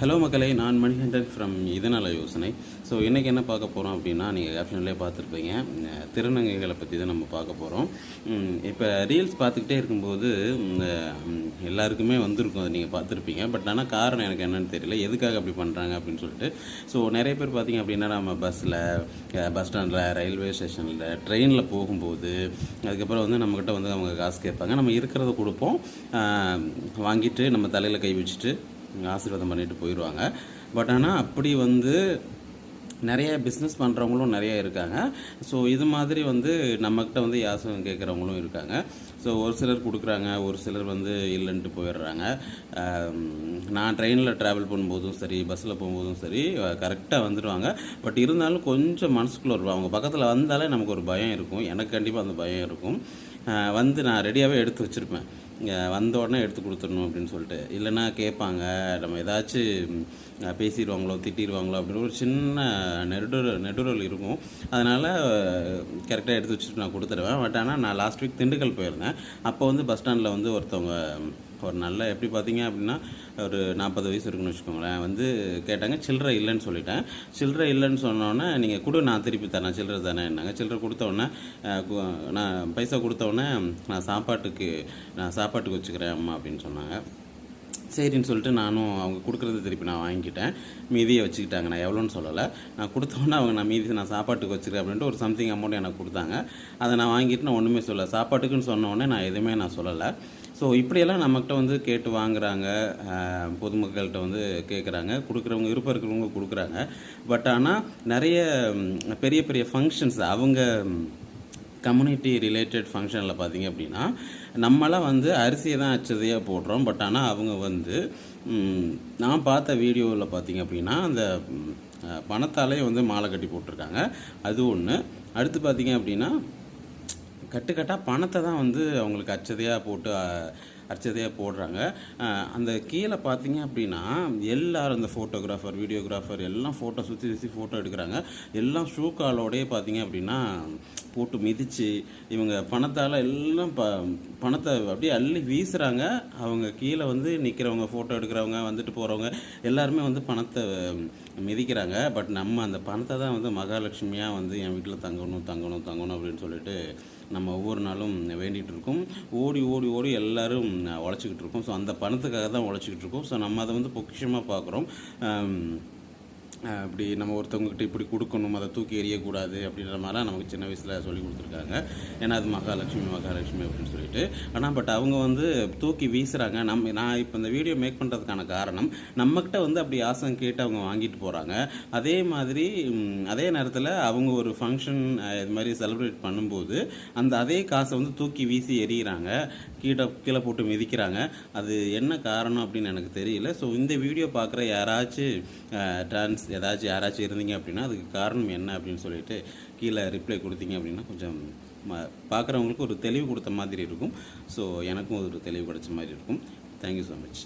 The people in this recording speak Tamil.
ஹலோ மக்களே நான் மணிகண்டன் ஃப்ரம் இதனால் யோசனை. ஸோ இன்றைக்கி என்ன பார்க்க போகிறோம் அப்படின்னா நீங்கள் கேப்ஷன்லேயே பார்த்துருப்பீங்க. திருநங்கைகளை பற்றி தான் நம்ம பார்க்க போகிறோம் இப்போ ரீல்ஸ் பார்த்துக்கிட்டே இருக்கும்போது எல்லாருக்குமே வந்திருக்கும் அதை நீங்கள் பார்த்துருப்பீங்க. பட் ஆனால் காரணம் எனக்கு என்னன்னு தெரியல. எதுக்காக அப்படி பண்ணுறாங்க அப்படின்னு சொல்லிட்டு. ஸோ நிறைய பேர் பார்த்தீங்க அப்படின்னா நம்ம பஸ்ஸில் பஸ் ஸ்டாண்டில் ரயில்வே ஸ்டேஷனில் ட்ரெயினில் போகும்போது அதுக்கப்புறம் வந்து நம்மக்கிட்ட வந்து அவங்க காசு கேட்பாங்க. நம்ம இருக்கிறத கொடுப்போம். வாங்கிட்டு நம்ம தலையில் கை வச்சுட்டு ஆசீர்வாதம் பண்ணிட்டு போயிடுவாங்க பட் ஆனால் அப்படி வந்து நிறைய பிஸ்னஸ் பண்ணுறவங்களும் நிறைய இருக்காங்க. ஸோ இது மாதிரி வந்து நம்மக்கிட்ட வந்து யாசகம் கேட்குறவங்களும் இருக்காங்க. ஸோ ஒரு சிலர் கொடுக்குறாங்க ஒரு சிலர் வந்து இல்லைன்ட்டு போயிடுறாங்க. நான் ட்ரெயினில் ட்ராவல் பண்ணும்போதும் சரி பஸ்ஸில் போகும்போதும் சரி கரெக்டாக வந்துடுவாங்க பட் இருந்தாலும் கொஞ்சம் மனசுக்குள்ளே இருக்கும் அவங்க பக்கத்தில் வந்தாலே நமக்கு ஒரு பயம் இருக்கும். எனக்கு கண்டிப்பாக அந்த பயம் இருக்கும். வந்து நான் ரெடியாகவே எடுத்து வச்சுருப்பேன். வந்த உடனே எடுத்து கொடுத்துடணும் அப்படின்னு சொல்லிட்டு. இல்லைன்னா கேட்பாங்க நம்ம ஏதாச்சும் பேசிடுவாங்களோ திட்டிடுவாங்களோ அப்படின்னு ஒரு சின்ன நெடுடல் நெடுடல் இருக்கும். அதனால் கரெக்டாக எடுத்து வச்சுட்டு நான் கொடுத்துருவேன் பட் ஆனால் நான் லாஸ்ட் வீக் திண்டுக்கல் போயிருந்தேன். அப்போ வந்து பஸ் ஸ்டாண்டில் வந்து ஒருத்தவங்க ஒரு நல்ல எப்படி பார்த்தீங்க அப்படின்னா ஒரு நாற்பது வயசு இருக்குன்னு வச்சுக்கோங்களேன். வந்து கேட்டாங்க சில்லறை இல்லைன்னு சொல்லிட்டேன். சில்லறை இல்லைன்னு சொன்னோன்னே நீங்கள் கொடு நான் திருப்பி தரேன். சில்லறை தானே என்னங்க சில்லறை கொடுத்தோடனே நான் பைசா கொடுத்தோடனே நான் சாப்பாட்டுக்கு நான் சாப்பாட்டுக்கு வச்சுக்கிறேன் அம்மா அப்படின்னு சொன்னாங்க. சரின்னு சொல்லிட்டு நானும் அவங்க கொடுக்குறத திருப்பி நான் வாங்கிக்கிட்டேன். மீதியை வச்சுக்கிட்டாங்க. நான் எவ்வளோன்னு சொல்லலை. நான் கொடுத்தோன்னே அவங்க நான் மீதி நான் சாப்பாட்டுக்கு வச்சுக்கிறேன் அப்படின்ட்டு ஒரு சம்திங் அமௌண்ட் எனக்கு கொடுத்தாங்க. அதை நான் வாங்கிட்டு நான் ஒன்றுமே சொல்லலை. சாப்பாட்டுக்குன்னு சொன்ன உடனே நான் எதுவுமே நான் சொல்லலை. ஸோ இப்படியெல்லாம் நம்மக்கிட்ட வந்து கேட்டு வாங்குறாங்க பொதுமக்கள்கிட்ட வந்து கேட்குறாங்க கொடுக்குறவங்க விருப்பம் இருக்கிறவங்க கொடுக்குறாங்க. பட் ஆனால் நிறைய பெரிய பெரிய ஃபங்க்ஷன்ஸ் அவங்க கம்யூனிட்டி ரிலேட்டட் ஃபங்க்ஷனில் பார்த்தீங்க அப்படின்னா நம்மளாம் வந்து அரிசியை தான் அச்சதையாக போடுறோம். பட் ஆனால் அவங்க வந்து நான் பார்த்த வீடியோவில் பார்த்தீங்க அப்படின்னா அந்த பணத்தாலே வந்து மாலை கட்டி போட்டிருக்காங்க. அது ஒன்று அடுத்து பார்த்தீங்க அப்படின்னா கட்டுக்கட்டாக பணத்தை தான் வந்து அவங்களுக்கு அச்சதையாக போட்டு அர்ச்சதையாக போடுறாங்க. அந்த கீழே பார்த்தீங்க அப்படின்னா எல்லாரும் இந்த ஃபோட்டோகிராஃபர் வீடியோகிராஃபர் எல்லாம் ஃபோட்டோ சுற்றி சுற்றி ஃபோட்டோ எடுக்கிறாங்க. எல்லாம் ஷூ பார்த்தீங்க அப்படின்னா போட்டு மிதித்து இவங்க பணத்தால் எல்லாம் ப பணத்தை அப்படியே அள்ளி வீசுகிறாங்க அவங்க கீழே வந்து நிற்கிறவங்க ஃபோட்டோ எடுக்கிறவங்க வந்துட்டு போகிறவங்க எல்லாருமே வந்து பணத்தை மிதிக்கிறாங்க. பட் நம்ம அந்த பணத்தை தான் வந்து மகாலட்சுமியாக வந்து என் வீட்டில் தங்கணும் தங்கணும் தங்கணும் அப்படின்னு சொல்லிட்டு நம்ம ஒவ்வொரு நாளும் வேண்டிகிட்டு இருக்கோம். ஓடி ஓடி ஓடி எல்லாரும் உழைச்சிக்கிட்டு இருக்கோம். ஸோ அந்த பணத்துக்காக தான் உழைச்சிக்கிட்டு இருக்கோம். ஸோ நம்ம அதை வந்து பொக்கிஷமாக பார்க்குறோம். அப்படி நம்ம ஒருத்தவங்ககிட்ட இப்படி கொடுக்கணும் அதை தூக்கி எறியக்கூடாது அப்படின்ற மாதிரிலாம் நமக்கு சின்ன வயசில் சொல்லி கொடுத்துருக்காங்க. ஏன்னா அது மகாலட்சுமி மகாலட்சுமி அப்படின்னு சொல்லிட்டு. ஆனால் பட் அவங்க வந்து தூக்கி வீசுகிறாங்க நம்ம நான் இப்போ இந்த வீடியோ மேக் பண்ணுறதுக்கான காரணம் நம்மக்கிட்ட வந்து அப்படி ஆசம் கேட்டு அவங்க வாங்கிட்டு போகிறாங்க அதே மாதிரி அதே நேரத்தில் அவங்க ஒரு ஃபங்க்ஷன் இது மாதிரி செலிப்ரேட் பண்ணும்போது அந்த அதே காசை வந்து தூக்கி வீசி எறிகிறாங்க கீழே கீழே போட்டு மிதிக்கிறாங்க. அது என்ன காரணம் அப்படின்னு எனக்கு தெரியல. ஸோ இந்த வீடியோ பார்க்குற யாராச்சும் ட்ரான்ஸ் ஏதாச்சும் யாராச்சும் இருந்தீங்க அப்படின்னா அதுக்கு காரணம் என்ன அப்படின்னு சொல்லிட்டு கீழே ரிப்ளை கொடுத்தீங்க அப்படின்னா கொஞ்சம் பார்க்குறவங்களுக்கு ஒரு தெளிவு கொடுத்த மாதிரி இருக்கும். ஸோ எனக்கும் ஒரு தெளிவு கிடைச்ச மாதிரி இருக்கும். Thank you so much